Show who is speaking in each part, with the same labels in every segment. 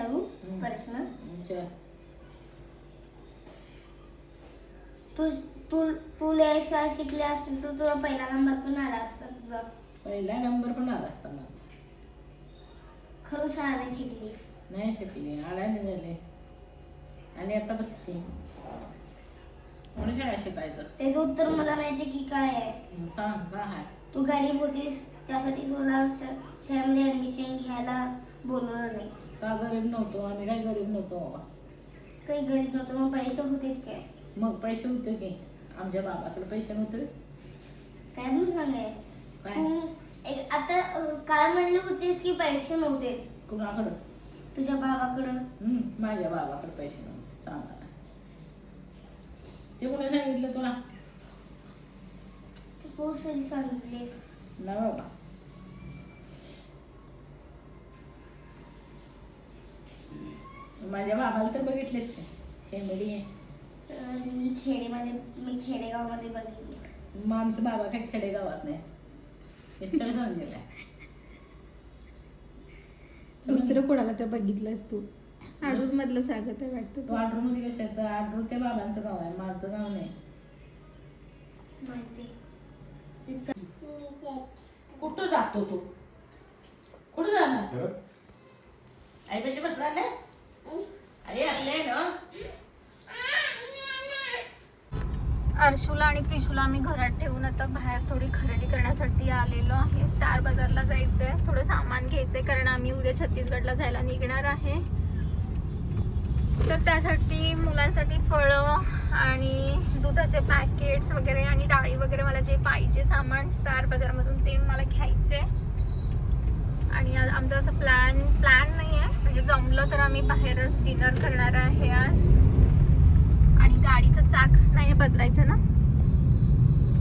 Speaker 1: हम्म.
Speaker 2: प्रश्न. तू तू तू लिहायचा शिकले असेल तर तुला पहिला नंबर पण आला असता तुझा.
Speaker 1: पहिला नंबर पण आला असता माझा.
Speaker 2: खरं शाळा नाही शिकलीस
Speaker 1: नाही शिकली. आळाने झाले. आणि आता बसते म्हणून शाळा शिकायचं? असतं.
Speaker 2: त्याचं उत्तर मला माहिती की काय आहे.
Speaker 1: सांग काय
Speaker 2: तू गरीब होतीस त्यासाठी तुला श- शाळेमध्ये ऍडमिशन घ्यायला बोलवलं नाही.
Speaker 1: का गरीब नव्हतो? आम्ही काय गरीब नव्हतो बाबा.
Speaker 2: काही गरीब नव्हतं मग पैसे होते काय?
Speaker 1: मग पैसे होते की. आमच्या बाबाकडे पैसे नव्हते.
Speaker 2: काय म्हणून सांगाय?
Speaker 1: काय?
Speaker 2: तू एक आता अं, काय म्हणले होतेस की पैसे नव्हते.
Speaker 1: कुणाकडं?
Speaker 2: तुझ्या बाबाकडं.
Speaker 1: हम्म, माझ्या बाबाकडे पैसे नव्हते. सांगा ते कोणी सांगितलं तुला?
Speaker 2: तू खूप सारी सांगितलीस?
Speaker 1: नाही बाबा. माझ्या बाबाला तर बघितलेच ते शेंबडी आहे
Speaker 2: खेडेमध्ये मी खेडेगावमध्ये बघितली.
Speaker 1: मग आमचे बाबा काही खेडेगावात नाही. इतकं
Speaker 3: दुसरं कोणाला तर बघितलंस तू? आडूस मधलं सांगत आहे
Speaker 1: तो
Speaker 3: वाटतं
Speaker 1: आडरू मध्ये कशाचं? आडरू त्या बाबांचं गाव आहे. माझं गाव नाही.
Speaker 2: माहिती.
Speaker 1: कुठं जातो तू? कुठं जाणार? बसला नाहीस आई आणले ना
Speaker 3: अर्शूला आणि प्रिशूला आम्ही घरात ठेवून आता बाहेर थोडी खरेदी करण्यासाठी आलेलो आहे. स्टार बाजारला जायचंय. थोडं सामान घ्यायचंय कारण आम्ही उद्या छत्तीसगडला जायला निघणार आहे. तर त्यासाठी मुलांसाठी फळं आणि दुधाचे पॅकेट्स वगैरे आणि डाळी वगैरे मला जे पाहिजे सामान स्टार बाजारमधून ते मला घ्यायचे आणि आज आमचा असं प्लॅन प्लॅन नाही आहे म्हणजे जमलं तर आम्ही बाहेरच डिनर करणार आहे आज. आणि गाडीचं चाक नाही बदलायचं ना?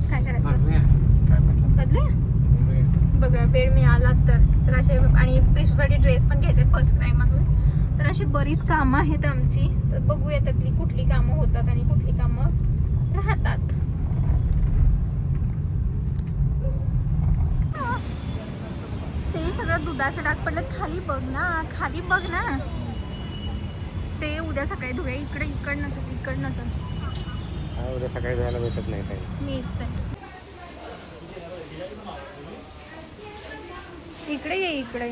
Speaker 3: काय करायचं? बदलूया? बघा वेळ मिळाला तर. तर असे आणि प्रिशूसाठी ड्रेस पण घ्यायचे फर्स्ट क्राय मधून. तर अशी बरीच कामं आहेत आमची. तर बघूया त्यातली कुठली कामं होतात आणि कुठली कामं राहतात. ते सगळं दुधाचं डाग पडलं खाली बघ ना खाली बघ ना. ते उद्या सकाळी धुया इकडे इकडनंच इकडनंच
Speaker 4: उद्या सकाळी जायला भेटत नाही काही.
Speaker 3: मी इकडे ये इकडे.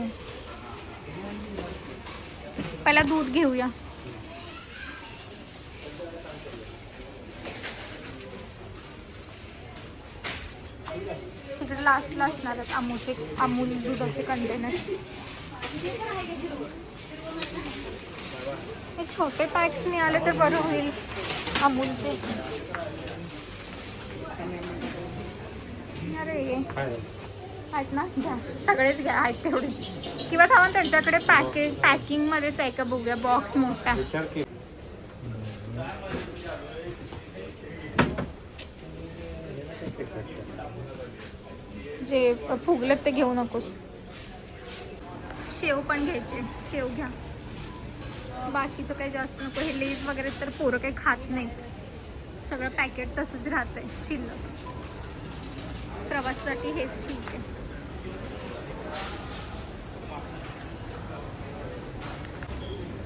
Speaker 3: पहिला दूध घेऊया. तिकडे लास्टला असणार आहेत अमूलचे अमूल दुधाचे कंटेनर हे छोटे पॅक्स मिळाले तर बरं होईल अमूलचे. अरे आहेत ना? घ्या. सगळेच घ्या आहेत तेवढे. किंवा थांबा त्यांच्याकडे पॅकेज पॅकिंगमध्येच आहे का? बघूया बॉक्स मोठा. जे फुगलेत ते घेऊ नकोस. शेव पण घ्यायचे. शेव घ्या. बाकीचं काही जास्त नको. हे लेज वगैरे तर पोरं काही खात नाहीत. सगळं पॅकेट तसंच राहत आहे शिल्लक. प्रवासासाठी हेच ठीक आहे.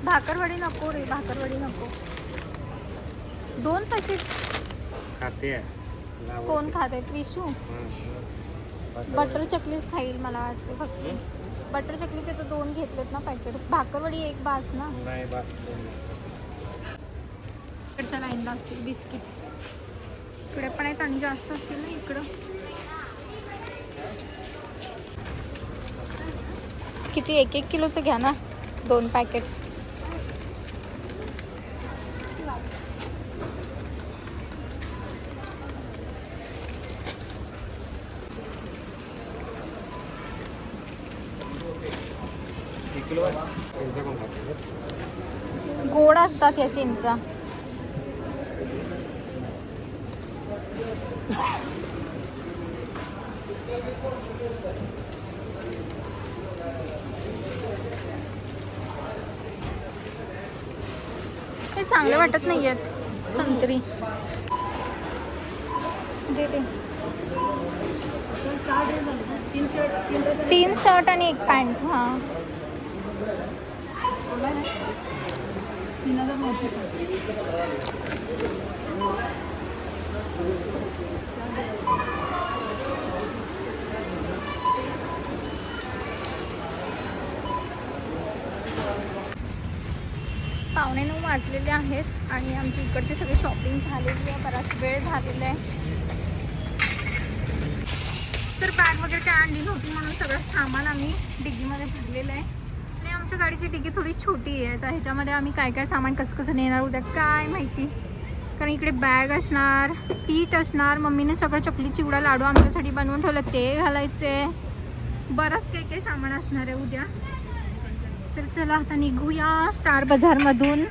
Speaker 3: भाकरवडी नको रे भाकरवडी नको. दोन पॅकेट
Speaker 4: खाते.
Speaker 3: कोण खात? विशू बटर चकलीच खाईल मला वाटते फक्त. बटर चकलीचे तर दोन घेतलेत ना पॅकेट्स भाकरवडी एक बास ना? इकडच्या लाईनला असतील बिस्किट्स इकडे पण आहेत आणि जास्त असतील ना इकडं. किती एक एक किलोचं घ्या ना दोन पॅकेट्स गोड असतात या चिंचा. हे चांगले वाटत नाही आहेत संत्री. देते. तीन शर्ट आणि एक पॅन्ट हां. तीन हजार नऊशे पावणे नऊ वाजलेले आहेत आणि आमची इकडची सगळी शॉपिंग झालेली आहे. बराच वेळ झालेला आहे. तर बॅग वगैरे काय आणली नव्हती म्हणून सगळं सामान आम्ही डिग्गीमध्ये भरलेलं आहे. आमच्या गाडीची डिग्गी थोडी छोटी आहे तर ह्याच्यामध्ये आम्ही काय काय सामान कसं कसं नेणार उद्या काय माहिती. कारण इकडे बॅग असणार पीठ असणार मम्मीने सगळं चकली चिवडा लाडू आमच्यासाठी बनवून ठेवलं ते घालायचे. बरंच काही काही सामान असणार आहे उद्या. तर चला आता निघूया स्टार बाजारमधून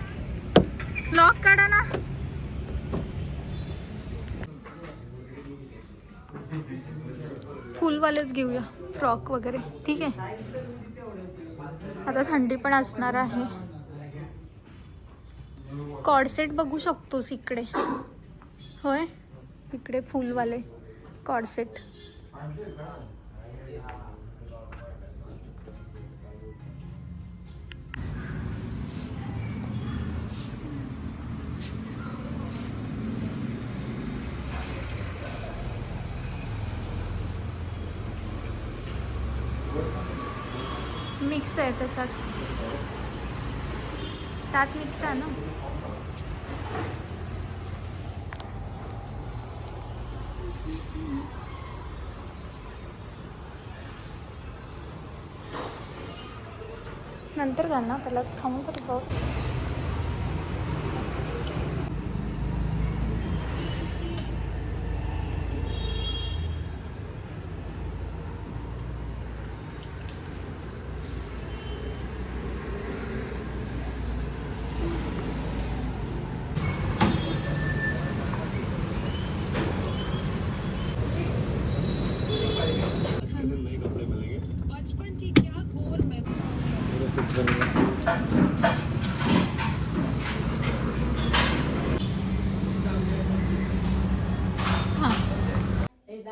Speaker 3: लॉक काढा ना. फुलवालेच घेऊया फ्रॉक वगैरे. ठीक आहे? आता थंडी पण असणार आहे. कॉडसेट बघू शकतोस इकडे. होय? इकडे फुलवाले कॉडसेट मिक्स आहे त्याच्यात. त्यात मिक्स आहे ना? नंतर घाल ना त्याला खाऊन तर बघ.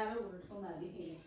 Speaker 3: हां
Speaker 1: हे दारू उलटून आली की